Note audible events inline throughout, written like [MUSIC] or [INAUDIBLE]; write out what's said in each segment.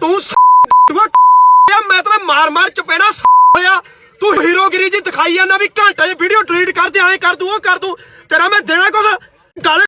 ਤੂੰ ਦੁਆ ਮੈਂ ਤੇਰੇ ਮਾਰ ਮਾਰ ਚਪੇੜਾ ਹੋਇਆ। ਤੂੰ ਹੀਰੋਗਿਰੀ ਜੀ ਦਿਖਾਈ ਜਾਂਦਾ ਵੀ ਘੰਟੇ 'ਚ ਵੀਡੀਓ ਡਿਲੀਟ ਕਰ ਦੇ, ਐਂ ਕਰ ਦੂੰ ਉਹ ਕਰ ਦੂੰ ਤੇਰਾ ਮੈਂ ਦੇਣਾ ਕੁਛ? ਗੱਲ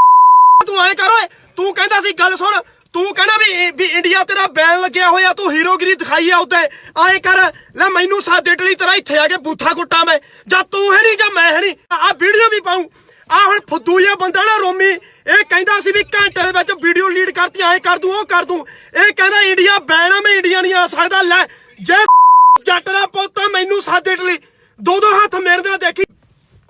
ਤੂੰ ਐਂ ਕਰ ਓਏ। ਤੂੰ ਕਹਿੰਦਾ ਸੀ, ਗੱਲ ਸੁਣ। ਤੂੰ ਕਹਿੰਦਾ ਵੀ ਵੀ ਇੰਡੀਆ ਤੇਰਾ ਬੈਨ ਲੱਗਿਆ ਹੋਇਆ, ਤੂੰ ਹੀਰੋਗਿਰੀ ਦਿਖਾਈ ਆ ਉੱਤੇ। ਆਏ ਕਰ। ਲੈ ਮੈਨੂੰ ਸਾਦੇ ਇਟਲੀ ਤੇਰਾ ਇੱਥੇ ਆ ਕੇ ਬੂਥਾ ਕੁੱਟਾਂ ਮੈਂ। ਜਾਂ ਤੂੰ ਹੈ ਨਹੀਂ ਜਾਂ ਮੈਂ ਹੈ ਨਹੀਂ ਆ ਵੀਡੀਓ ਵੀ ਪਾਉਂ। ਆ ਹੁਣ ਫੁੱਦੂ ਜਿਹਾ ਬੰਦਾ ਨਾ ਰੋਮੀ ਇਹ ਕਹਿੰਦਾ ਸੀ ਵੀ ਘੰਟੇ ਦੇ ਵਿੱਚ ਵੀਡੀਓ ਲੀਡ ਕਰਤੀ ਐਂ ਕਰ ਦੂੰ ਉਹ ਕਰ ਦੂੰ। ਇਹ ਕਹਿੰਦਾ ਇੰਡੀਆ ਬੈਨ ਆ ਮੈਂ ਇੰਡੀਆ ਨਹੀਂ ਆ ਸਕਦਾ ਲੈ ਜੇ [LAUGHS] ਜੱਟ ਦਾ ਪੁੱਤ ਆ, ਮੈਨੂੰ ਸਾਦੇ ਇਟਲੀ। ਦੋ ਦੋ ਹੱਥ ਮੇਰੇ ਨਾਲ ਦੇਖੀ।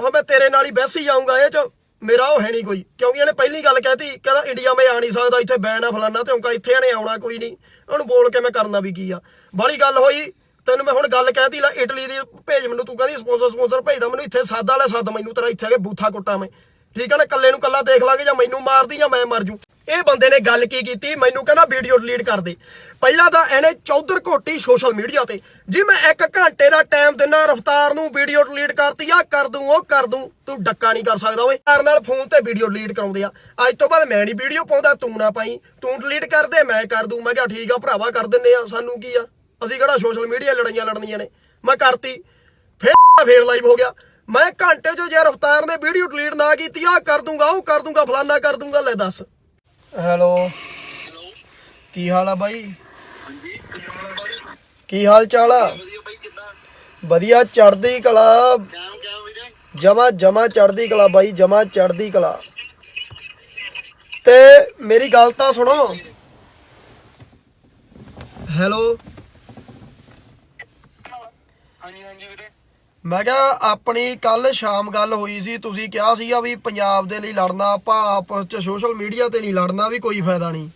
ਹੁਣ ਮੈਂ ਤੇਰੇ ਨਾਲ ਹੀ ਬਹਿਸ ਹੀ ਜਾਊਂਗਾ ਇਹ ਚ ਮੇਰਾ ਉਹ ਹੈ ਨਹੀਂ ਕੋਈ। ਕਿਉਂਕਿ ਇਹਨੇ ਪਹਿਲੀ ਗੱਲ ਕਹਿਤੀ ਕਹਿੰਦਾ ਇੰਡੀਆ ਮੈਂ ਆ ਨਹੀਂ ਸਕਦਾ ਇੱਥੇ ਬੈਨ ਆ ਫਲਾਨਾ ਤੇ ਉਨਕਾ ਇੱਥੇ ਇਹਨੇ ਆਉਣਾ ਕੋਈ ਨਹੀਂ। ਉਹਨੂੰ ਬੋਲ ਕੇ ਮੈਂ ਕਰਨਾ ਵੀ ਕੀ ਆ। ਬੜੀ ਗੱਲ ਹੋਈ ਤੈਨੂੰ ਮੈਂ ਹੁਣ ਗੱਲ ਕਹਿਤੀ, ਲਾ ਇਟਲੀ ਦੀ ਭੇਜ ਮੈਨੂੰ, ਤੂੰ ਕਹਿੰਦੀ ਸਪਾਂਸਰ ਸਪਾਂਸਰ ਭੇਜਦਾ, ਮੈਨੂੰ ਇੱਥੇ ਸਾਦਾ ਲੈ ਸੱਦ, ਮੈਨੂੰ ਤੇਰਾ ਇੱਥੇ ਆ ਕੇ ਬੂਥਾ ਕੁੱਟਾਂ ਮੈਂ। ਠੀਕ ਆ ਨਾ ਕੱਲੇ ਨੂੰ ਕੱਲਾ ਦੇਖ ਲਾਂਗੇ ਜਾਂ ਮੈਨੂੰ ਮਾਰਦੀ ਜਾਂ ਮੈਂ ਮਰ ਜੂ। ਇਹ ਬੰਦੇ ਨੇ ਗੱਲ ਕੀ ਕੀਤੀ, ਮੈਨੂੰ ਕਹਿੰਦਾ ਵੀਡੀਓ ਡਿਲੀਟ ਕਰ ਦੇ। ਪਹਿਲਾਂ ਤਾਂ ਇਹਨੇ ਚੌਧਰ ਘੋਟੀ ਸੋਸ਼ਲ ਮੀਡੀਆ ਤੇ, ਜੀ ਮੈਂ ਇੱਕ ਘੰਟੇ ਦਾ ਟਾਈਮ ਦਿੰਨਾ ਰਫਤਾਰ ਨੂੰ ਵੀਡੀਓ ਡਿਲੀਟ ਕਰਤੀ ਆ, ਕਰ ਦੂੰ ਉਹ, ਕਰ ਦੂੰ, ਤੂੰ ਡੱਕਾ ਨਹੀਂ ਕਰ ਸਕਦਾ ਓਏ। ਯਾਰ ਨਾਲ ਫੋਨ ਤੇ ਵੀਡੀਓ ਡਿਲੀਟ ਕਰਾਉਂਦੇ ਆ। ਅੱਜ ਤੋਂ ਬਾਅਦ ਮੈਂ ਨਹੀਂ ਵੀਡੀਓ ਪਾਉਂਦਾ, ਤੂੰ ਨਾ ਪਾਈ, ਤੂੰ ਡਿਲੀਟ ਕਰ ਦੇ, ਮੈਂ ਕਰ ਦੂੰ। ਮੈਂ ਕਿਹਾ ਠੀਕ ਆ, ਭਰਾਵਾ ਕਰ ਦਿੰਨੇ ਆ, ਸਾਨੂੰ ਕੀ ਆ? ਅਸੀਂ ਕਿਹੜਾ ਸੋਸ਼ਲ ਮੀਡੀਆ ਲੜਾਈਆਂ ਲੜਨੀਆਂ ਨੇ? ਮੈਂ ਕਰਤੀ। ਫੇਰ ਫੇਰ ਲਾਈਵ ਹੋ ਗਿਆ। ਮੈਂ ਘੰਟੇ 'ਚ ਜੇ ਰਫਤਾਰ ਨੇ ਵੀਡੀਓ ਡਿਲੀਟ ਨਾ ਕੀਤੀ ਆ ਕਰ ਦੂੰਗਾ, ਉਹ ਕਰ ਦੂੰਗਾ, ਫਲਾਨਾ ਕਰ ਦੂੰਗਾ, ਲੈ ਦੱਸ। ਹੈਲੋ। ਕੀ ਹਾਲ ਆ ਬਾਈ? ਕੀ ਹਾਲ ਚਾਲ ਆ? ਵਧੀਆ ਚੜਦੀ ਕਲਾ। ਜਮਾ ਜਮਾ ਚੜਦੀ ਕਲਾ ਬਾਈ, ਜਮਾ ਚੜਦੀ ਕਲਾ। ਤੇ ਮੇਰੀ ਗੱਲ ਤਾਂ ਸੁਣੋ। ਹੈਲੋ ਹਾਂਜੀ ਹਾਂਜੀ ਵੀਰੇ ਮੈਂ ਕਿਹਾ ਆਪਣੀ ਕੱਲ ਸ਼ਾਮ ਗੱਲ ਹੋਈ ਸੀ ਤੁਸੀਂ ਕਿਹਾ ਸੀਗਾ ਵੀ ਪੰਜਾਬ ਦੇ ਲਈ ਲੜਨਾ ਆਪਾਂ ਆਪਸ ਚ ਸੋਸ਼ਲ ਮੀਡੀਆ ਤੇ ਨਹੀਂ ਲੜਨਾ ਵੀ ਕੋਈ ਫਾਇਦਾ ਨਹੀਂ।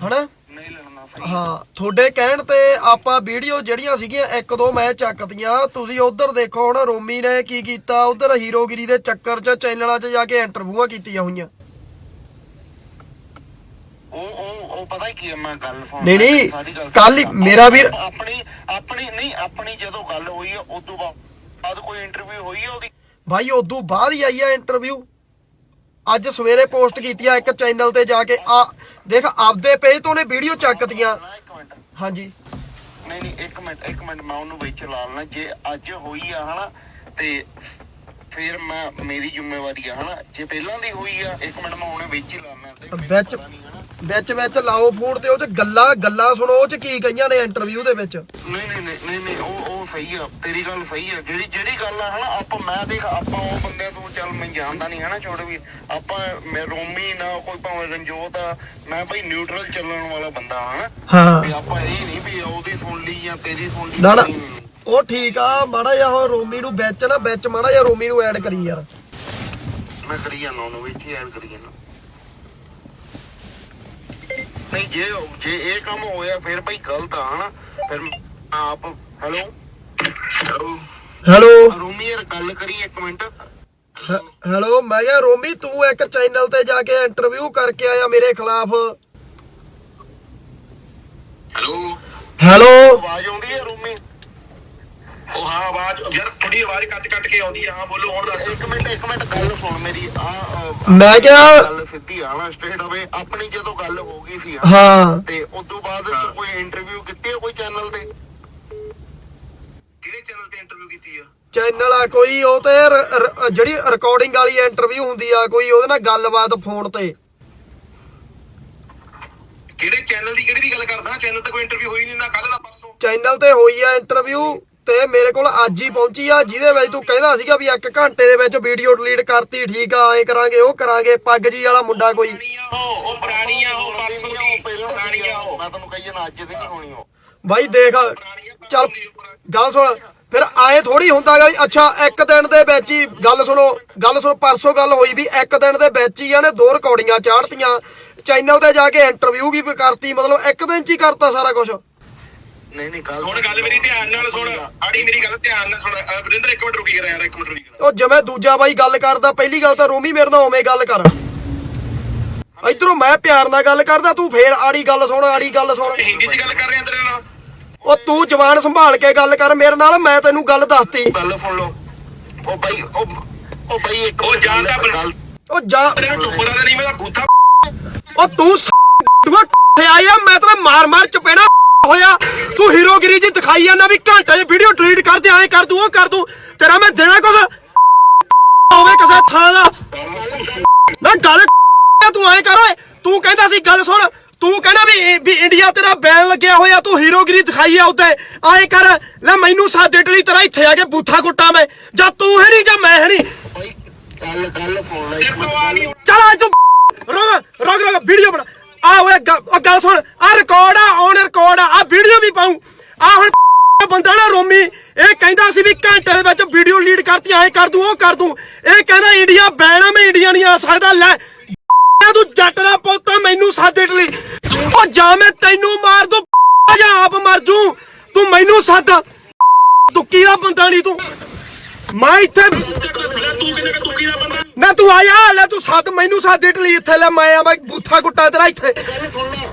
ਹਨਾ? ਨਹੀਂ ਲੜਨਾ ਹਾਂ ਤੁਹਾਡੇ ਕਹਿਣ ਤੇ ਆਪਾਂ ਵੀਡੀਓ ਜਿਹੜੀਆਂ ਸੀਗੀਆਂ ਇੱਕ ਦੋ ਮੈਂ ਚੱਕਤੀਆਂ। ਤੁਸੀਂ ਉਧਰ ਦੇਖੋ ਹੁਣ ਰੋਮੀ ਨੇ ਕੀ ਕੀਤਾ ਉਧਰ ਹੀਰੋਗਿਰੀ ਦੇ ਚੱਕਰ 'ਚ ਚੈਨਲਾਂ 'ਚ ਜਾ ਕੇ ਇੰਟਰਵਿਊਆਂ ਕੀਤੀਆਂ ਹੋਈਆਂ। ਉਹ ਉਹ ਉਹ ਪਤਾ ਕੀ ਹੈ ਮੈਂ ਗੱਲ ਫੋਨ ਨਹੀਂ, ਨਹੀਂ, ਹੀ ਮੇਰਾ ਵੀਰ- ਆਪਣੀ ਆਪਣੀ ਨਹੀਂ ਆਪਣੀ ਜਦੋਂ ਗੱਲ ਹੋਈ ਹੈ ਉਸ ਤੋਂ ਬਾਅਦ ਕੋਈ ਇੰਟਰਵਿਊ ਹੋਈ ਹੈ ਉਹਦੀ? ਭਾਈ ਉਦੋਂ ਬਾਅਦ ਹੀ ਆਈ ਆ ਇੰਟਰਵਿਊ ਅੱਜ ਸਵੇਰੇ ਪੋਸਟ ਕੀਤੀ ਆ ਇੱਕ ਚੈਨਲ ਤੇ ਜਾ ਕੇ। ਆ ਦੇਖ ਆਪਦੇ ਪੇਜ ਤੋਂ ਨੇ ਵੀਡੀਓ ਚੱਕਤੀਆਂ ਹਾਂਜੀ। ਨਹੀਂ ਨਹੀਂ ਇੱਕ ਮਿੰਟ ਇੱਕ ਮਿੰਟ ਮੈਂ ਉਹਨੂੰ ਵਿੱਚ ਲਾ ਲੈਣਾ ਜੇ ਅੱਜ ਹੋਈ ਆ ਹਨਾ ਤੇ ਫਿਰ ਮੈਂ ਮੇਰੀ ਜ਼ਿੰਮੇਵਾਰੀ ਆ ਹਨਾ। ਜੇ ਪਹਿਲਾਂ ਦੀ ਹੋਈ ਆ ਇੱਕ ਮਿੰਟ ਮੈਂ ਹੁਣੇ ਵਿੱਚ ਹੀ ਲਾਣਾ ਤੇ ਵਿੱਚ ਵਿੱਚ ਵਿੱਚ ਲਾਓ ਫੋਨ ਤੇ ਉਹ 'ਚ ਗੱਲਾਂ ਗੱਲਾਂ ਸੁਣੋ ਉਹ 'ਚ ਕੀ ਕਹੀਆਂ ਨੇ ਇੰਟਰਵਿਊ ਦੇ ਵਿੱਚ? ਨਹੀਂ ਨਹੀਂ ਨਹੀਂ ਨਹੀਂ ਨਹੀਂ ਉਹ ਉਹ ਸਹੀ ਆ ਤੇਰੀ ਗੱਲ ਸਹੀ ਆ। ਜਿਹੜੀ ਜਿਹੜੀ ਗੱਲ ਆ ਹਨਾ ਆਪਾਂ ਮੈਂ ਦੇਖ ਆਪਾਂ ਉਹ ਬੰਦੇ ਤੋਂ ਚੱਲ ਮੈਂ ਜਾਣਦਾ ਨਹੀਂ ਹਨਾ ਛੋੜ ਵੀ ਆਪਾਂ ਮੈਂ ਰੋਮੀ ਨਾ ਕੋਈ ਭਾਵੇਂ ਰੰਜੋਤ ਆ ਮੈਂ ਭਾਈ ਨਿਊਟਰਲ ਚੱਲਣ ਵਾਲਾ ਬੰਦਾ ਹਨਾ। ਹਾਂ। ਵੀ ਆਪਾਂ ਇਹ ਨਹੀਂ ਵੀ ਉਹਦੀ ਸੁਣ ਲਈ ਜਾਂ ਤੇਰੀ ਸੁਣ ਲਈ। ਨਾ ਨਾ ਨਹੀਂ, ਉਹ ਠੀਕ ਆ ਮਾੜਾ ਜਿਹਾ ਹੁਣ ਰੋਮੀ ਨੂੰ ਵਿੱਚ ਨਾ ਵਿੱਚ ਮਾੜਾ ਜਿਹਾ ਰੋਮੀ ਨੂੰ ਐਡ ਕਰੀ ਯਾਰ। ਮੈਂ ਕਰੀ ਜਾਂਦਾ ਉਹਨੂੰ ਵਿੱਚ ਹੀ ਐਡ ਕਰੀ ਜਾਂਦਾ। ਨਹੀਂ ਜੇ ਜੇ ਇਹ ਕੰਮ ਹੋਇਆ ਫਿਰ ਭਾਈ ਗਲਤ ਆ ਹਨਾ? ਫਿਰ ਆਪ ਹੈਲੋ? ਹੈਲੋ? ਰੋਮੀ ਯਾਰ ਗੱਲ ਕਰੀ ਇੱਕ ਮਿੰਟ। ਹੈਲੋ ਮੈਂ ਕਿਹਾ ਰੋਮੀ ਤੂੰ ਇੱਕ ਚੈਨਲ ਤੇ ਜਾ ਕੇ ਇੰਟਰਵਿਊ ਕਰਕੇ ਆਇਆ ਮੇਰੇ ਖਿਲਾਫ। ਹੈਲੋ? ਹੈਲੋ? ਆਵਾਜ਼ ਆਉਂਦੀ ਹੈ ਆਵਾਜ਼ ਯਾਰ ਥੋੜੀ ਆਵਾਜ਼ ਕੱਟ ਕੱਟ ਕੇ ਆਉਂਦੀ ਆ ਹਾਂ ਬੋਲੋ ਹੁਣ ਦੱਸ। ਇੱਕ ਮਿੰਟ ਇੱਕ ਮਿੰਟ ਗੱਲ ਸੁਣ ਮੇਰੀ ਆ ਮੈਂ ਕਿਹਾ ਗੱਲ ਸਿੱਧੀ ਆ ਨਾ ਸਟੇਟ ਹੋਵੇ ਆਪਣੀ ਜਦੋਂ ਗੱਲ ਹੋ ਗਈ ਸੀ ਹਾਂ। ਤੇ ਉਸ ਤੋਂ ਬਾਅਦ ਕੋਈ ਇੰਟਰਵਿਊ ਕੀਤੀ ਹੈ ਕੋਈ ਚੈਨਲ ਤੇ? ਕਿਹੜੇ ਚੈਨਲ ਤੇ ਇੰਟਰਵਿਊ ਕੀਤੀ ਆ? ਚੈਨਲ ਆ ਕੋਈ ਉਹ ਤੇ ਜਿਹੜੀ ਰਿਕਾਰਡਿੰਗ ਵਾਲੀ ਇੰਟਰਵਿਊ ਹੁੰਦੀ ਆ ਕੋਈ ਉਹਦੇ ਨਾਲ ਗੱਲਬਾਤ ਫੋਨ ਤੇ। ਕਿਹੜੇ ਚੈਨਲ ਦੀ ਕਿਹੜੀ ਦੀ ਗੱਲ ਕਰਦਾ? ਚੈਨਲ ਤੇ ਕੋਈ ਇੰਟਰਵਿਊ ਹੋਈ ਨਹੀਂ ਨਾ ਕੱਲ ਨਾ ਪਰਸੋਂ। ਚੈਨਲ ਤੇ ਹੋਈ ਆ ਇੰਟਰਵਿਊ ਤੇ ਮੇਰੇ ਕੋਲ ਅੱਜ ਹੀ ਪਹੁੰਚੀ ਆ ਜਿਹਦੇ ਵਿੱਚ ਤੂੰ ਕਹਿੰਦਾ ਸੀਗਾ ਵੀ ਇੱਕ ਘੰਟੇ ਦੇ ਵਿੱਚ ਵੀਡੀਓ ਡਿਲੀਟ ਕਰਤੀ ਠੀਕ ਆ ਐ ਕਰਾਂਗੇ ਉਹ ਕਰਾਂਗੇ ਪੱਗ ਜੀ ਵਾਲਾ ਮੁੰਡਾ ਕੋਈ। ਪੁਰਾਣੀ ਆ ਉਹ ਉਹ ਪੁਰਾਣੀ ਆ ਉਹ ਪਰਸੋਂ ਦੀ ਪੁਰਾਣੀ ਆ ਉਹ ਮੈਂ ਤੁਹਾਨੂੰ ਕਹੀ ਜਾਣਾ ਅੱਜ ਦੀ ਨਹੀਂ ਹੋਣੀ ਉਹ। ਬਾਈ ਦੇਖ ਚੱਲ ਗੱਲ ਸੁਣ ਫਿਰ ਆਏ ਥੋੜੀ ਹੁੰਦਾਗਾ ਵੀ ਅੱਛਾ ਇੱਕ ਦਿਨ ਦੇ ਵਿੱਚ ਹੀ ਗੱਲ ਸੁਣੋ ਗੱਲ ਸੁਣੋ ਪਰਸੋਂ ਗੱਲ ਹੋਈ ਵੀ ਇੱਕ ਦਿਨ ਦੇ ਵਿੱਚ ਹੀ ਇਹਨੇ ਦੋ ਰਿਕਾਰਡਿੰਗਾਂ ਚਾੜਤੀਆਂ ਚੈਨਲ ਤੇ ਜਾ ਕੇ ਇੰਟਰਵਿਊ ਵੀ ਕਰਤੀ ਮਤਲਬ ਇੱਕ ਦਿਨ ਚ ਹੀ ਕਰਤਾ ਸਾਰਾ ਕੁਝ ਨਹੀਂ ਨਹੀਂ ਗੱਲ ਹੁਣ ਗੱਲ ਮੇਰੀ ਧਿਆਨ ਨਾਲ ਸੁਣ ਆੜੀ ਮੇਰੀ ਗੱਲ ਧਿਆਨ ਨਾਲ ਸੁਣ। ਵਰਿੰਦਰ ਇੱਕ ਮਿੰਟ ਰੁਕੀ ਯਾਰ ਇੱਕ ਮਿੰਟ ਰੁਕੀ ਉਹ ਜਿਵੇਂ ਦੂਜਾ ਬਾਈ ਗੱਲ ਕਰਦਾ ਪਹਿਲੀ ਗੱਲ ਤਾਂ ਰੋਮੀ ਮੇਰੇ ਨਾਲ ਉਵੇਂ ਗੱਲ ਕਰ। ਇਧਰੋਂ ਮੈਂ ਪਿਆਰ ਨਾਲ ਗੱਲ ਕਰਦਾ ਤੂੰ ਫੇਰ ਆੜੀ ਗੱਲ ਸੁਣ ਆੜੀ ਗੱਲ ਸੁਣ। ਹਿੰਦੀ 'ਚ ਗੱਲ ਕਰ ਰਿਹਾ ਤੇਰੇ ਨਾਲ? ਉਹ ਤੂੰ ਜਵਾਨ ਸੰਭਾਲ ਕੇ ਗੱਲ ਕਰ ਮੇਰੇ ਨਾਲ ਮੈਂ ਤੈਨੂੰ ਗੱਲ ਦੱਸਤੀ। ਗੱਲ ਸੁਣ ਲਓ। ਉਹ ਬਾਈ ਉਹ ਉਹ ਬਾਈ ਇੱਕ ਉਹ ਜਾਣਦਾ ਬਣਾ- ਗੱਲ ਉਹ ਜਾ ਤੇਰੇ ਨੂੰ ਚੁੱਪ ਰਹਿ ਨਹੀਂ ਮੈਂ ਤਾਂ ਬੂਥਾ ਉਹ ਤੂੰ ਸ- ਆਇਆ ਮੈਂ ਤੇਰੇ ਮਾਰ ਮਾਰ ਚਪੇੜਾ ਹੋਇਆ? ਤੂੰ ਹੀਰੋਗਿਰੀ ਜੀ ਦਿਖਾਈ ਜਾਂਦਾ ਵੀ ਘੰਟੇ ਵੀਡੀਓ ਡਿਲੀਟ ਕਰ ਦੇ, ਐਂ ਕਰ ਦੂੰ ਉਹ ਕਰ ਦੂੰ ਤੇਰਾ ਮੈਂ ਦੇਣਾ ਕੁਛ? ਹੋਵੇ ਕਿਸੇ ਥਾਂ ਦਾ। ਨਾ ਗੱਲ ਤੂੰ, ਐਂ ਕਰ ਓਏ। ਤੂੰ ਕਹਿੰਦਾ ਸੀ, ਗੱਲ ਸੁਣ। ਤੂੰ ਕਹਿੰਦਾ ਵੀ ਵੀ ਇੰਡੀਆ ਤੇਰਾ ਬੈਨ ਲੱਗਿਆ ਹੋਇਆ, ਤੂੰ ਹੀਰੋਗਿਰੀ ਦਿਖਾਈ ਆ ਉੱਤੇ। ਐਂ ਕਰ। ਲੈ ਮੈਨੂੰ ਸਾਦੇ ਟਲੀ ਤੇਰਾ ਇੱਥੇ ਆ ਕੇ ਬੂਥਾ ਕੁੱਟਾਂ ਮੈਂ। ਜਾਂ ਤੂੰ ਹੈ ਨਹੀਂ ਜਾਂ ਮੈਂ ਹੈ ਨਹੀਂ ਬਾਈ ਗੱਲ ਗੱਲ ਸੁਣ ਲੈ ਇੱਕ ਤੇਰੇ ਤੋਂ ਆ ਚੱਲ ਆ ਤੂੰ ਰੋਕ ਵੀਡੀਓ ਬਣਾ। ਆ ਓਏ ਗੱਲ ਸੁਣ। ਆ ਰਿਕਾਰਡ ਆ ਔਨ ਰਿਕਾਰਡ ਆ ਆ ਵੀਡੀਓ ਵੀ ਪਾਉ ਆ ਹੁਣ ਬੰਦਾ ਨਾ ਰੋਮੀ ਇਹ ਕਹਿੰਦਾ ਸੀ ਵੀ ਘੰਟੇ ਦੇ ਵਿੱਚ ਵੀਡੀਓ ਲੀਡ ਕਰਤੀ ਐ ਕਰ ਦੂੰ ਉਹ ਕਰ ਦੂੰ ਇਹ ਕਹਿੰਦਾ ਇੰਡੀਆ ਬੈਨ ਆ ਮੈਂ ਇੰਡੀਆ ਨਹੀਂ ਆ ਸਕਦਾ। ਲੈ ਤੂੰ ਜੱਟ ਦਾ ਪੁੱਤ ਆ, ਮੈਨੂੰ ਸਾਦੇ ਇਟਲੀ। ਉਹ ਜਾਂ ਮੈਂ ਤੈਨੂੰ ਮਾਰ ਦੂੰ ਜਾਂ ਆਪ ਮਰ ਜੂ। ਤੂੰ ਮੈਨੂੰ ਸੱਦ। ਤੂੰ ਕਿਹਦਾ ਬੰਦਾ ਨਹੀਂ ਤੂੰ। ਮੈਂ ਇੱਥੇ ਤੂੰ ਕਿਤੇ ਤੂੰ ਕੀ ਦਾ ਬੰਦਾ ਨਾ ਤੂੰ ਆਇਆ ਲੈ ਤੂੰ ਸੱਦ ਮੈਨੂੰ ਸੱਦ ਇਟਲੀ। ਇੱਥੇ ਲੈ ਮੈਂ ਆ ਮੈਂ ਬੂਥਾ ਕੁੱਟਾ ਤੇਰਾ ਇੱਥੇ। ਗੱਲ ਸੁਣ ਲੈ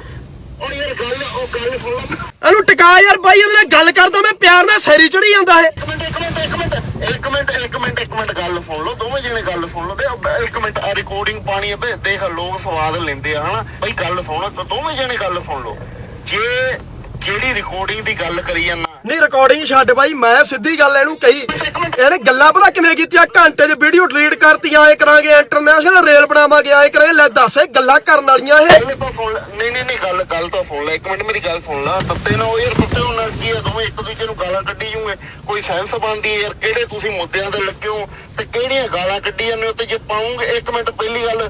ਉਹ ਯਾਰ ਗੱਲ ਉਹ ਗੱਲ ਸੁਣ ਲੈ ਇਹਨੂੰ ਟਿਕਾ ਯਾਰ ਬਾਈ ਇਹਦੇ ਨਾਲ ਗੱਲ ਕਰਦਾ ਮੈਂ ਪਿਆਰ ਨਾਲ ਸੈਰੀ ਚੜੀ ਜਾਂਦਾ ਇਹ। ਇੱਕ ਮਿੰਟ ਇੱਕ ਮਿੰਟ ਇੱਕ ਮਿੰਟ ਇੱਕ ਮਿੰਟ ਇੱਕ ਮਿੰਟ ਇੱਕ ਮਿੰਟ ਗੱਲ ਸੁਣ ਲਓ ਦੋਵੇਂ ਜਣੇ ਗੱਲ ਸੁਣ ਲਓ। ਤੇ ਇੱਕ ਮਿੰਟ ਆ ਰਿਕਾਰਡਿੰਗ ਪਾਣੀ ਹੈ ਤੇ ਦੇਖ ਲੋਕ ਸਵਾਦ ਲੈਂਦੇ ਆ ਹਨਾ? ਬਈ ਗੱਲ ਸੁਣ ਤਾਂ ਦੋਵੇਂ ਜਣੇ ਗੱਲ ਸੁਣ ਲਓ। ਜੇ ਜਿਹੜੀ ਰਿਕਾਰਡਿੰਗ ਦੀ ਗੱਲ ਕਰੀ ਜਾਂਦਾ। ਨਹੀਂ ਰਿਕਾਰਡਿੰਗ ਛੱਡ ਬਾਈ ਮੈਂ ਸਿੱਧੀ ਗੱਲ ਇਹਨੂੰ ਕਹੀ। ਇਹਨੇ ਗੱਲਾਂ ਪਤਾ ਕਿਵੇਂ ਕੀਤੀਆਂ? ਘੰਟੇ 'ਚ ਵੀਡੀਓ ਡਿਲੀਟ ਕਰਤੀਆਂ ਐ ਕਰਾਂਗੇ ਇੰਟਰਨੈਸ਼ਨਲ ਰੇਲ ਬਣਾਵਾਂਗੇ ਐ ਕਰਾਂਗੇ ਲੈ ਦੱਸ ਇਹ ਗੱਲਾਂ ਕਰਨ ਵਾਲੀਆਂ ਇਹ। ਨਹੀਂ ਨਹੀਂ ਨਹੀਂ ਗੱਲ ਗੱਲ ਤਾਂ ਸੁਣ ਲੈ ਇੱਕ ਮਿੰਟ ਮੇਰੀ ਗੱਲ ਸੁਣ ਲੈ। ਤੱਤੇ ਨਾ ਉਹ ਯਾਰ ਕੁੱਤੇ ਉਹਨਾਂ ਕੀ ਆ ਦੋਵੇਂ ਇੱਕ ਦੂਜੇ ਨੂੰ ਗਾਲਾਂ ਕੱਢੀ ਜੂਗੇ ਕੋਈ ਸੈਂਸ ਬਣਦੀ ਯਾਰ ਕਿਹੜੇ ਤੁਸੀਂ ਮੁੱਦਿਆਂ ਤੇ ਲੱਗੇ ਹੋ ਤੇ ਕਿਹੜੀਆਂ ਗਾਲਾਂ ਕੱਢੀ ਜਾਂਦੇ ਹੋ ਤੇ ਜੇ ਪਾਉਂਗੇ ਇੱਕ ਮਿੰਟ ਪਹਿਲੀ ਗੱਲ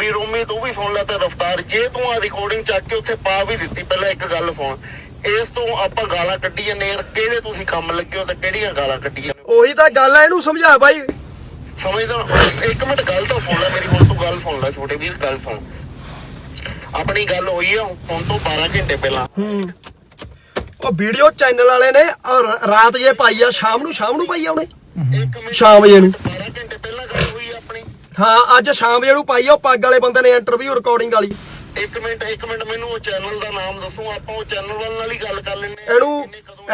ਵੀ ਰੋਮੀ ਤੂੰ ਵੀ ਸੁਣ ਲੈ ਤੇ ਰਫਤਾਰ ਜੇ ਤੂੰ ਆ ਰਿਕਾਰਡਿੰਗ ਚੱਕ ਕੇ ਉੱਥੇ ਪਾ ਵੀ ਦਿੱਤੀ ਪਹਿਲਾਂ ਇੱਕ ਗੱਲ ਸੁਣ। ਇਸ ਤੋਂ ਆਪਾਂ ਗਾਲਾਂ ਕੱਢੀ ਜਾਂਦੇ ਯਾਰ ਕਿਹੜੇ ਤੁਸੀਂ ਕੰਮ ਲੱਗੇ ਹੋ ਤੇ ਕਿਹੜੀਆਂ ਗਾਲਾਂ ਕੱਢੀ ਜਾਂਦੇ? ਉਹੀ ਤਾਂ ਗੱਲ ਐ ਇਹਨੂੰ ਸਮਝਾ ਬਾਈ। ਸਮਝਦਾ ਇੱਕ ਮਿੰਟ ਗੱਲ ਤਾਂ ਸੁਣ ਲੈ ਮੇਰੀ ਹੁਣ ਤੂੰ ਗੱਲ ਸੁਣ ਲੈ ਛੋਟੇ ਵੀਰ ਗੱਲ ਸੁਣ। ਆਪਣੀ ਗੱਲ ਹੋਈ ਆ ਹੁਣ ਤੋਂ 12 ਘੰਟੇ ਪਹਿਲਾਂ। ਉਹ ਵੀਡੀਓ ਚੈਨਲ ਵਾਲੇ ਨੇ ਔਰ ਰਾਤ ਜੇ ਪਾਈ ਆ ਸ਼ਾਮ ਨੂੰ ਸ਼ਾਮ ਨੂੰ ਪਾਈ ਆ ਉਹਨੇ? ਸ਼ਾਮ ਜੇ ਨੂੰ। 12 ਘੰਟੇ ਪਹਿਲਾਂ ਗੱਲ ਹੋਈ ਆ ਆਪਣੀ ਹਾਂ ਅੱਜ ਸ਼ਾਮ ਜੇ ਨੂੰ ਪਾਈ ਆ ਉਹ ਪੱਗ ਵਾਲੇ ਬੰਦੇ ਨੇ ਇੰਟਰਵਿਊ ਰਿਕਾਰਡਿੰਗ ਵਾਲੀ। ਇੱਕ ਮਿੰਟ ਇੱਕ ਮਿੰਟ ਮੈਨੂੰ ਉਹ ਚੈਨਲ ਦਾ ਨਾਮ ਦੱਸੋ ਆਪਾਂ ਉਹ ਚੈਨਲ ਵਾਲ ਨਾਲ ਹੀ ਗੱਲ ਕਰ ਲੈਂਦੇ ਆ ਇਹਨੂੰ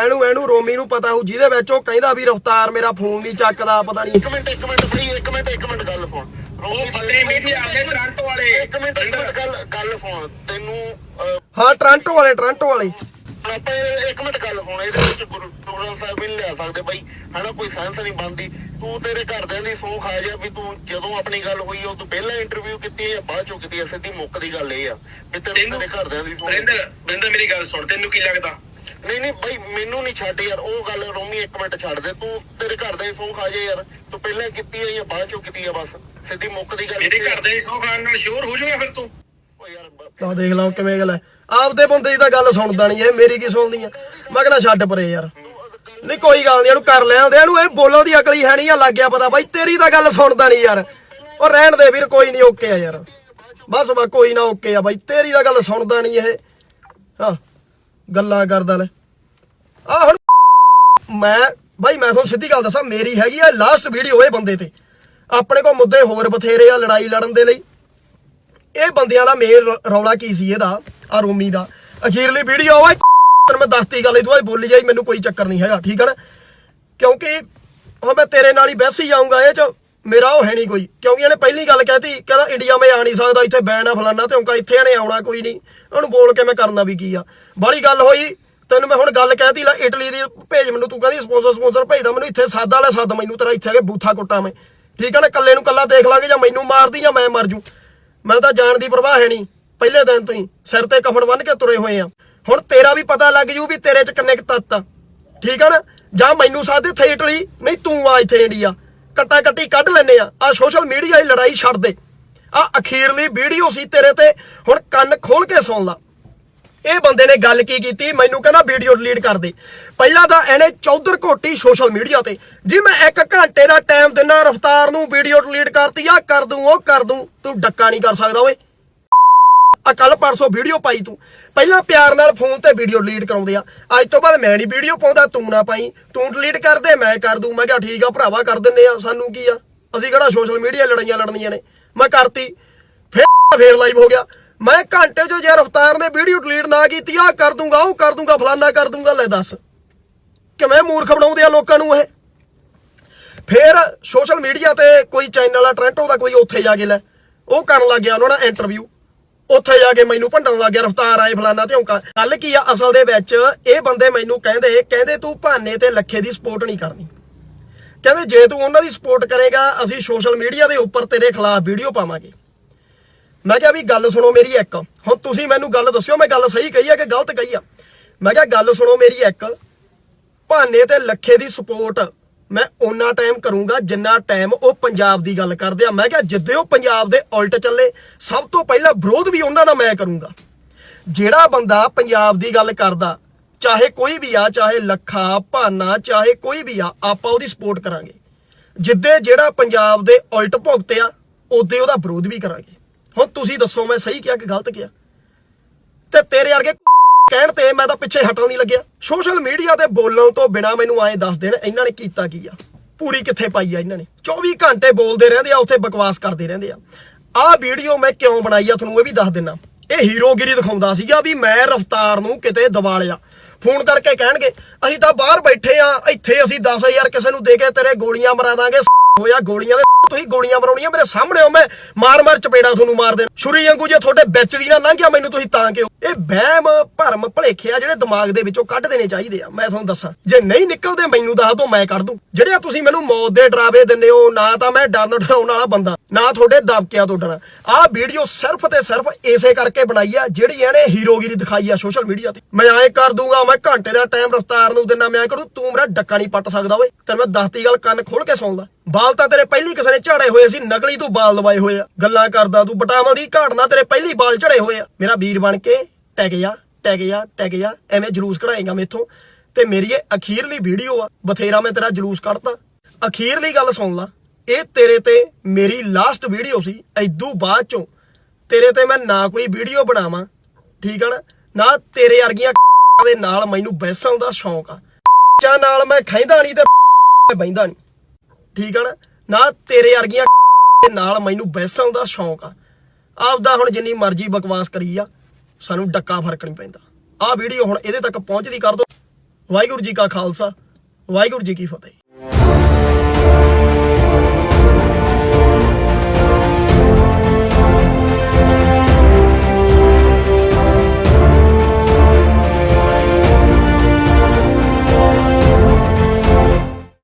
ਇਹਨੂੰ ਇਹਨੂੰ ਰੋਮੀ ਨੂੰ ਪਤਾ ਹੋ ਜਿਹਦੇ ਵਿੱਚ ਉਹ ਕਹਿੰਦਾ ਵੀ ਰਫਤਾਰ ਮੇਰਾ ਫੋਨ ਨਹੀਂ ਚੱਕਦਾ ਪਤਾ ਨਹੀਂ ਇੱਕ ਮਿੰਟ ਇੱਕ ਮਿੰਟ ਭਾਈ ਇੱਕ ਮਿੰਟ ਇੱਕ ਮਿੰਟ ਗੱਲ ਸੁਣ। ਉਹ ਬੰਦੇ ਮੀਡੀਆ ਆਲੇ ਟ੍ਰਾਂਟੋ ਵਾਲੇ। ਇੱਕ ਮਿੰਟ ਇੱਕ ਮਿੰਟ ਗੱਲ ਗੱਲ ਸੁਣ। ਤੈਨੂੰ ਹਾਂ ਟ੍ਰਾਂਟੋ ਵਾਲੇ ਟ੍ਰਾਂਟੋ ਵਾਲੇ। ਆਪਾਂ ਇਹ- ਇੱਕ ਮਿੰਟ ਗੱਲ ਸੁਣ ਇਹਦੇ ਵਿੱਚ ਗੁਰੂ ਗੁਰੂ ਗ੍ਰੰਥ ਸਾਹਿਬ ਵੀ ਨਹੀਂ ਲਿਆ ਸਕਦੇ ਬਾਈ ਹਨਾ ਕੋਈ ਸੈਂਸ ਨਹੀਂ ਬਣਦੀ। ਤੂੰ ਤੇਰੇ ਘਰਦਿਆਂ ਦੀ ਸੋਖ ਆ ਜਾ ਵੀ ਤੂੰ ਜਦੋਂ ਆਪਣੀ ਗੱਲ ਹੋਈ ਆ, ਉਹ ਤੋਂ ਪਹਿਲਾਂ ਇੰਟਰਵਿਊ ਕੀਤੀ ਹੈ ਜਾਂ ਬਾਅਦ ਚੋਂ ਕੀਤੀ ਹੈ ਸਿੱਧੀ ਮੁੱਕ ਦੀ ਗੱਲ ਇਹ ਆ ਵੀ ਤੇਰੇ ਘਰਦਿਆਂ ਦੀ ਸੋਚ ਬਰਿੰਦਰ ਬਰਿੰਦਰ ਮੇਰੀ ਗੱਲ ਸੁਣ ਤੈਨੂੰ ਕੀ ਲੱਗਦਾ? ਨਹੀਂ ਨਹੀਂ ਬਾਈ ਮੈਨੂੰ ਨਹੀਂ ਛੱਡ ਯਾਰ ਉਹ ਗੱਲ ਰੋਮੀ ਇੱਕ ਮਿੰਟ ਛੱਡ ਦੇ ਤੂੰ ਤੇਰੇ ਘਰ ਦੇ ਸੌਂ ਖਾ ਜਾ ਯਾਰ ਤੂੰ ਪਹਿਲਾਂ ਕੀਤੀ ਹੈ ਜਾਂ ਬਾਅਦ ਚੋਂ ਕੀਤੀ ਹੈ ਬਸ ਸਿੱਧੀ ਮੁੱਕ ਦੀ ਗੱਲ ਮੇਰੇ ਘਰ ਦੇ ਸੌ ਖਾਣ ਨਾਲ ਸ਼ੋਰ ਹੋ ਜਾਊਗਾ ਫਿਰ ਤੂੰ। ਓ ਯਾਰ ਬ- ਆ ਦੇਖ ਲਓ ਕਿਵੇਂ ਗੱਲ ਹੈ। ਆਪਦੇ ਬੰਦੇ ਦੀ ਤਾਂ ਗੱਲ ਸੁਣਦਾ ਨਹੀਂ ਇਹ, ਮੇਰੀ ਕੀ ਸੁਣਦੀ ਆ? ਮੈਂ ਕਹਿੰਦਾ ਛੱਡ ਪਰੇ ਯਾਰ। ਨਹੀਂ ਕੋਈ ਗੱਲ ਨਹੀਂ, ਇਹਨੂੰ ਕਰ ਲਿਆਂਦੇ ਇਹਨੂੰ ਇਹ ਬੋਲਣ ਦੀ ਅਕਲ ਹੀ ਹੈ ਨਹੀਂ ਆ, ਲੱਗ ਗਿਆ ਪਤਾ ਬਾਈ, ਤੇਰੀ ਤਾਂ ਗੱਲ ਸੁਣਦਾ ਨਹੀਂ ਯਾਰ। ਉਹ ਰਹਿਣ ਦੇ ਵੀਰ, ਕੋਈ ਨਹੀਂ, ਓਕੇ ਆ ਯਾਰ। ਬਸ ਬਸ, ਕੋਈ ਨਾ, ਓਕੇ ਆ ਬਾਈ, ਤੇਰੀ ਤਾਂ ਗੱਲ ਸੁਣਦਾ ਨਹੀਂ ਇਹ। ਹਾਂ, ਗੱਲਾਂ ਕਰਦਾ ਲੈ। ਆ ਹੁਣ ਮੈਂ, ਬਾਈ, ਮੈਂ ਤੁਹਾਨੂੰ ਸਿੱਧੀ ਗੱਲ ਦੱਸਾਂ, ਮੇਰੀ ਹੈਗੀ ਆ ਲਾਸਟ ਵੀਡੀਓ ਇਹ ਬੰਦੇ ਤੇ। ਆਪਣੇ ਕੋਲ ਮੁੱਦੇ ਹੋਰ ਬਥੇਰੇ ਆ ਲੜਾਈ ਲੜਨ ਦੇ ਲਈ। ਇਹ ਬੰਦਿਆਂ ਦਾ ਮੇਨ ਰੌਲਾ ਕੀ ਸੀ ਇਹਦਾ? ਆ। ਰੋਮੀ ਦਾ ਅਖੀਰਲੀ ਵੀਡੀਓ ਓਏ ਤੈਨੂੰ ਮੈਂ ਦੱਸਤੀ ਗੱਲ ਇਹ ਤੋਂ ਬਾਅਦ ਬੋਲੀ ਜਾਈ, ਮੈਨੂੰ ਕੋਈ ਚੱਕਰ ਨਹੀਂ ਹੈਗਾ, ਠੀਕ ਹੈ ਨਾ? ਕਿਉਂਕਿ ਹੁਣ ਮੈਂ ਤੇਰੇ ਨਾਲ ਹੀ ਬਹਿਸ ਹੀ ਜਾਊਂਗਾ ਇਹ ਚ ਮੇਰਾ ਉਹ ਹੈ ਨਹੀਂ ਕੋਈ। ਕਿਉਂਕਿ ਇਹਨੇ ਪਹਿਲੀ ਗੱਲ ਕਹਿਤੀ, ਕਹਿੰਦਾ ਇੰਡੀਆ ਮੈਂ ਆ ਨਹੀਂ ਸਕਦਾ, ਇੱਥੇ ਬੈਨ ਆ ਫਲਾਨਾ ਤੇ ਹੁਣ ਇੱਥੇ ਇਹਨੇ ਆਉਣਾ ਕੋਈ ਨਹੀਂ। ਉਹਨੂੰ ਬੋਲ ਕੇ ਮੈਂ ਕਰਨਾ ਵੀ ਕੀ ਆ। ਬੜੀ ਗੱਲ ਹੋਈ, ਤੈਨੂੰ ਮੈਂ ਹੁਣ ਗੱਲ ਕਹਿਤੀ, ਲੈ ਇਟਲੀ ਦੀ ਭੇਜ ਮੈਨੂੰ, ਤੂੰ ਕਹਿੰਦੀ ਸਪਾਂਸਰ ਸਪਾਂਸਰ ਭੇਜਦਾ ਮੈਨੂੰ, ਇੱਥੇ ਸਾਦਾ ਲੈ ਸੱਦ ਮੈਨੂੰ ਤੇਰਾ, ਇੱਥੇ ਆ ਕੇ ਬੂਥਾ ਕੁੱਟਾਂ ਮੈਂ। ਠੀਕ ਹੈ ਨਾ ਕੱਲੇ ਨੂੰ ਕੱਲਾ ਦੇਖ ਲਾਂਗੇ ਜਾਂ ਮੈਨੂੰ ਮਾਰਦੀ ਜਾਂ ਮੈਂ ਮਰ ਜੂ। ਮੈਂ ਤਾਂ ਜਾਣ ਦੀ ਪਰਵਾਹ ਹੈ ਨਹੀਂ। ਪਹਿਲੇ ਦਿਨ ਤੋਂ ਹੀ ਸਿਰ ਤੇ ਕਫਨ ਬੰਨ ਕੇ ਤੁਰੇ ਹੋਏ ਆ। ਹੁਣ ਤੇਰਾ ਵੀ ਪਤਾ ਲੱਗ ਜੂ ਵੀ ਤੇਰੇ ਚ ਕਿੰਨੇ ਕੁ ਤੱਤ ਆ। ਠੀਕ ਆ ਨਾ? ਜਾਂ ਮੈਨੂੰ ਸਾਦੇ ਇੱਥੇ ਇਟਲੀ। ਨਹੀਂ, ਤੂੰ ਆ ਇੱਥੇ ਇੰਡੀਆ। ਕੱਟਾ ਕੱਟੀ ਕੱਢ ਲੈਨੇ ਆ। ਆ ਸੋਸ਼ਲ ਮੀਡੀਆ ਦੀ ਲੜਾਈ ਛੱਡ ਦੇ। ਆ ਅਖੀਰਲੀ ਵੀਡੀਓ ਸੀ ਤੇਰੇ ਤੇ। ਹੁਣ ਕੰਨ ਖੋਲ ਕੇ ਸੁਣ ਲਾ। ਇਹ ਬੰਦੇ ਨੇ ਗੱਲ ਕੀ ਕੀਤੀ? ਮੈਨੂੰ ਕਹਿੰਦਾ ਵੀਡੀਓ ਡਿਲੀਟ ਕਰ ਦੇ। ਪਹਿਲਾਂ ਤਾਂ ਇਹਨੇ ਚੌਧਰ ਘੋਟੀ ਸੋਸ਼ਲ ਮੀਡੀਆ ਤੇ। ਜੀ ਮੈਂ ਇੱਕ ਘੰਟੇ ਦਾ ਟਾਈਮ ਦਿੰਦਾ, ਰਫਤਾਰ ਨੂੰ ਵੀਡੀਓ ਡਿਲੀਟ ਕਰਤੀ ਆ ਕਰ ਦੂੰ, ਉਹ ਕਰ ਦੂੰ। ਤੂੰ ਡੱਕਾ ਨਹੀਂ ਕਰ ਸਕਦਾ ਓਏ। ਆ ਕੱਲ ਪਰਸੋਂ ਵੀਡੀਓ ਪਾਈ ਤੂੰ। ਪਹਿਲਾਂ ਪਿਆਰ ਨਾਲ ਫੋਨ ਤੇ ਵੀਡੀਓ ਡਿਲੀਟ ਕਰਾਉਂਦੇ ਆ। ਅੱਜ ਤੋਂ ਬਾਅਦ ਮੈਂ ਨਹੀਂ ਵੀਡੀਓ ਪਾਉਂਦਾ, ਤੂੰ ਨਾ ਪਾਈ। ਤੂੰ ਡਿਲੀਟ ਕਰ ਦੇ, ਮੈਂ ਕਰ ਦੂੰ। ਮੈਂ ਕਿਹਾ ਠੀਕ ਆ, ਭਰਾਵਾ ਕਰ ਦਿੰਨੇ ਆ। ਸਾਨੂੰ ਕੀ ਆ? ਅਸੀਂ ਕਿਹੜਾ ਸੋਸ਼ਲ ਮੀਡੀਆ ਲੜਾਈਆਂ ਲੜਨੀਆਂ ਨੇ? ਮੈਂ ਕਰਤੀ। ਫੇਰ ਫੇਰ ਲਾਈਵ ਹੋ ਗਿਆ। ਮੈਂ ਘੰਟੇ ਚੋਂ ਜੇ ਰਫਤਾਰ ਨੇ ਵੀਡੀਓ ਡਿਲੀਟ ਨਾ ਕੀਤੀ ਆ ਕਰ ਦੂੰਗਾ, ਉਹ ਕਰ ਦੂੰਗਾ, ਫਲਾਨਾ ਕਰ ਦੂੰਗਾ, ਲੈ ਦੱਸ। ਕਿਵੇਂ ਮੂਰਖ ਬਣਾਉਂਦੇ ਆ ਲੋਕਾਂ ਨੂੰ ਇਹ? ਫੇਰ ਸੋਸ਼ਲ ਮੀਡੀਆ ਤੇ ਕੋਈ ਚੈਨਲ ਆ, ਟ੍ਰੈਂਟੋ ਦਾ ਕੋਈ, ਉੱਥੇ ਜਾ ਕੇ ਲੈ। ਉਹ ਕਰਨ ਲੱਗ ਗਿਆ ਉਹਨਾਂ ਨਾਲ ਇੰਟਰਵਿਊ ਉੱਥੇ ਜਾ ਕੇ ਮੈਨੂੰ ਭੰਡਣ ਲੱਗ ਗਿਆ, ਰਫਤਾਰ ਆਏ ਫਲਾਨਾ ਧਿਉਂਕਾ ਗੱਲ ਕੀ ਆ, ਅਸਲ ਦੇ ਵਿੱਚ ਇਹ ਬੰਦੇ ਮੈਨੂੰ ਕਹਿੰਦੇ ਕਹਿੰਦੇ ਤੂੰ ਭਾਨੇ ਤੇ ਲੱਖੇ ਦੀ ਸਪੋਰਟ ਨਹੀਂ ਕਰਨੀ। ਕਹਿੰਦੇ ਜੇ ਤੂੰ ਉਹਨਾਂ ਦੀ ਸਪੋਰਟ ਕਰੇਗਾ, ਅਸੀਂ ਸੋਸ਼ਲ ਮੀਡੀਆ ਦੇ ਉੱਪਰ ਤੇਰੇ ਖਿਲਾਫ ਵੀਡੀਓ ਪਾਵਾਂਗੇ। ਮੈਂ ਕਿਹਾ ਵੀ ਗੱਲ ਸੁਣੋ ਮੇਰੀ ਇੱਕ। ਹੁਣ ਤੁਸੀਂ ਮੈਨੂੰ ਗੱਲ ਦੱਸਿਓ, ਮੈਂ ਗੱਲ ਸਹੀ ਕਹੀ ਆ ਕਿ ਗਲਤ ਕਹੀ ਆ? ਮੈਂ ਕਿਹਾ ਗੱਲ ਸੁਣੋ ਮੇਰੀ ਇੱਕ। ਭਾਨੇ ਤੇ ਲੱਖੇ ਦੀ ਸਪੋਰਟ ਮੈਂ ਓਨਾ ਟਾਈਮ ਕਰੂੰਗਾ ਜਿੰਨਾ ਟਾਈਮ ਉਹ ਪੰਜਾਬ ਦੀ ਗੱਲ ਕਰਦੇ ਆ। ਮੈਂ ਕਿਹਾ ਜਿੱਦੇ ਉਹ ਪੰਜਾਬ ਦੇ ਉਲਟ ਚੱਲੇ, ਸਭ ਤੋਂ ਪਹਿਲਾਂ ਵਿਰੋਧ ਵੀ ਉਹਨਾਂ ਦਾ ਮੈਂ ਕਰੂੰਗਾ। ਜਿਹੜਾ ਬੰਦਾ ਪੰਜਾਬ ਦੀ ਗੱਲ ਕਰਦਾ, ਚਾਹੇ ਕੋਈ ਵੀ ਆ, ਚਾਹੇ ਲੱਖਾ, ਭਾਨਾ, ਚਾਹੇ ਕੋਈ ਵੀ ਆ, ਆਪਾਂ ਉਹਦੀ ਸਪੋਰਟ ਕਰਾਂਗੇ। ਜਿੱਦੇ ਜਿਹੜਾ ਪੰਜਾਬ ਦੇ ਉਲਟ ਭੁਗਤਿਆ ਉਹਦੇ ਉਹਦਾ ਵਿਰੋਧ ਵੀ ਕਰਾਂਗੇ। ਹੁਣ ਤੁਸੀਂ ਦੱਸੋ, ਮੈਂ ਸਹੀ ਕਿਹਾ ਕਿ ਗਲਤ ਕਿਹਾ? ਤੇ ਤੇਰੇ ਵਰਗੇ ਕਹਿਣ ਤੇ ਮੈਂ ਤਾਂ ਪਿੱਛੇ ਹਟਣ ਨਹੀਂ ਲੱਗਿਆ। ਸੋਸ਼ਲ ਮੀਡੀਆ ਤੇ ਬੋਲਣ ਤੋਂ ਬਿਨਾ ਮੈਨੂੰ ਐਂ ਦੱਸ ਦੇਣ, ਇਹਨਾਂ ਨੇ ਕੀਤਾ ਕੀ ਆ? ਪੂਰੀ ਕਿੱਥੇ ਪਾਈ ਆ ਇਹਨਾਂ ਨੇ? 24 ਘੰਟੇ ਬੋਲਦੇ ਰਹਿੰਦੇ ਆ, ਉੱਥੇ ਬਕਵਾਸ ਕਰਦੇ ਰਹਿੰਦੇ ਆ। ਆਹ ਵੀਡੀਓ ਮੈਂ ਕਿਉਂ ਬਣਾਈ ਆ ਤੁਹਾਨੂੰ ਇਹ ਵੀ ਦੱਸ ਦਿੰਨਾ। ਇਹ ਹੀਰੋਗਿਰੀ ਦਿਖਾਉਂਦਾ ਸੀਗਾ ਵੀ ਮੈਂ ਰਫਤਾਰ ਨੂੰ ਕਿਤੇ ਦਬਾ ਲਿਆ। ਫੋਨ ਕਰਕੇ ਕਹਿਣਗੇ, ਅਸੀਂ ਤਾਂ ਬਾਹਰ ਬੈਠੇ ਆ, ਇੱਥੇ ਅਸੀਂ 10000 ਕਿਸੇ ਨੂੰ ਦੇ ਕੇ ਤੇਰੇ ਗੋਲੀਆਂ ਮਰਾ ਦਾਂਗੇ ਹੋਇਆ ਗੋਲੀਆਂ ਦੇ ਤੁਸੀਂ ਗੋਲੀਆਂ ਮਰਾਉਣੀਆਂ ਮੇਰੇ ਸਾਹਮਣੇ ਹੋ ਮੈਂ ਮਾਰ ਮਾਰ ਚਪੇੜਾ ਤੁਹਾਨੂੰ ਮਾਰ ਦੇਣ। ਛੁਰੀ ਵਾਂਗੂ ਜੇ ਤੁਹਾਡੇ ਵਿੱਚ ਦੀ ਨਾ ਲੰਘਿਆ ਮੈਨੂੰ, ਤੁਸੀਂ ਤਾਂ ਕਿਉਂ? ਇਹ ਵਹਿਮ, ਭਰਮ, ਭਲੇਖੇ ਆ ਜਿਹੜੇ ਦਿਮਾਗ ਦੇ ਵਿੱਚੋਂ ਕੱਢ ਦੇਣੇ ਚਾਹੀਦੇ ਆ, ਮੈਂ ਤੁਹਾਨੂੰ ਦੱਸਾਂ। ਜੇ ਨਹੀਂ ਨਿਕਲਦੇ, ਮੈਨੂੰ ਦੱਸ ਦਿਓ, ਮੈਂ ਕੱਢ ਦੂੰ। ਜਿਹੜੇ ਤੁਸੀਂ ਮੈਨੂੰ ਮੌਤ ਦੇ ਡਰਾਵੇ ਦਿੰਦੇ ਹੋ, ਨਾ ਤਾਂ ਮੈਂ ਡਰਨ, ਡਰਾਉਣ ਵਾਲਾ ਬੰਦਾ, ਨਾ ਤੁਹਾਡੇ ਦਬਕਿਆਂ ਤੋਂ ਡਰਾਂ। ਆਹ ਵੀਡੀਓ ਸਿਰਫ ਤੇ ਸਿਰਫ ਇਸੇ ਕਰਕੇ ਬਣਾਈ ਆ, ਜਿਹੜੀ ਇਹਨੇ ਹੀਰੋਗਿਰੀ ਦਿਖਾਈ ਆ ਸੋਸ਼ਲ ਮੀਡੀਆ ਤੇ। ਮੈਂ ਐਂ ਕਰ ਦੂੰਗਾ, ਮੈਂ ਘੰਟੇ ਦਾ ਟਾਈਮ ਰਫਤਾਰ ਨੂੰ ਦਿਨਾ ਮੈਂ ਕਰੂੰ ਤੂੰ ਮੇਰਾ ਡੱਕਾ ਨਹੀਂ ਪੱਟ ਸਕਦਾ, ਓਏ। ਤੈਨੂੰ ਮੈਂ ਦੱਸਤੀ ਗੱਲ, ਕੰਨ ਖੋਲ ਕੇ ਸੁਣ ਲੈ। ਬਾਲ ਤਾਂ ਤੇਰੇ ਪਹਿਲੀ ਕਿਸੇ ਨੇ ਝਾੜੇ ਹੋਏ ਸੀ, ਨਕਲੀ ਤੂੰ ਬਾਲ ਲਵਾਏ ਹੋਏ ਆ। ਗੱਲਾਂ ਕਰਦਾ ਤੂੰ, ਬਟਾਵਾਂ ਦੀ ਘਾਟ ਘਾੜਨਾ ਤੇਰੇ ਪਹਿਲੀ ਬਾਲ ਝੜੇ ਹੋਏ ਆ। ਮੇਰਾ ਵੀਰ ਬਣ ਕੇ ਟੈਗ ਜਾ ਟੈਗ ਜਾ ਟੈਗ ਜਾ, ਐਵੇਂ ਜਲੂਸ ਕਢਾਏਗਾ ਮੇਥੋਂ। ਤੇ ਮੇਰੀ ਇਹ ਅਖੀਰਲੀ ਵੀਡੀਓ ਆ, ਬਥੇਰਾ ਮੈਂ ਤੇਰਾ ਜਲੂਸ ਕੱਢਦਾ। ਅਖੀਰਲੀ ਗੱਲ ਸੁਣ ਲਾ, ਇਹ ਤੇਰੇ ਤੇ ਮੇਰੀ ਲਾਸਟ ਵੀਡੀਓ ਸੀ, ਐਦੂ ਬਾਅਦ ਚੋਂ। ਤੇਰੇ ਤੇ ਮੈਂ ਨਾ ਕੋਈ ਵੀਡੀਓ ਬਣਾਵਾਂ, ਠੀਕ ਆ ਨਾ? ਨਾ ਤੇਰੇ ਵਰਗੀਆਂ [LAUGHS] ਦੇ ਨਾਲ ਮੈਨੂੰ ਬਹਿਸਾਂ ਦਾ ਸ਼ੌਂਕ ਆ। [LAUGHS] ਚਾ ਨਾਲ ਮੈਂ ਖੈਂਦਾ ਨਹੀਂ ਤੇ [LAUGHS] ਬੈਂਦਾ ਨਹੀਂ। ਠੀਕ ਆ ਨਾ? ਨਾ ਤੇਰੇ ਵਰਗੀਆਂ [LAUGHS] ਦੇ ਨਾਲ ਮੈਨੂੰ ਬਹਿਸਾਂ ਦਾ ਸ਼ੌਂਕ ਆ। ਆਪਦਾ ਹੁਣ ਜਿੰਨੀ ਮਰਜ਼ੀ ਬਕਵਾਸ ਕਰੀ ਆ, ਸਾਨੂੰ ਡੱਕਾ ਫ਼ਰਕ ਨਹੀਂ ਪੈਂਦਾ। ਆਹ ਵੀਡੀਓ ਹੁਣ ਇਹਦੇ ਤੱਕ ਪਹੁੰਚਦੀ ਕਰ ਦੋ। ਵਾਹਿਗੁਰੂ ਜੀ ਕਾ ਖਾਲਸਾ, ਵਾਹਿਗੁਰੂ ਜੀ ਕੀ ਫਤਿਹ।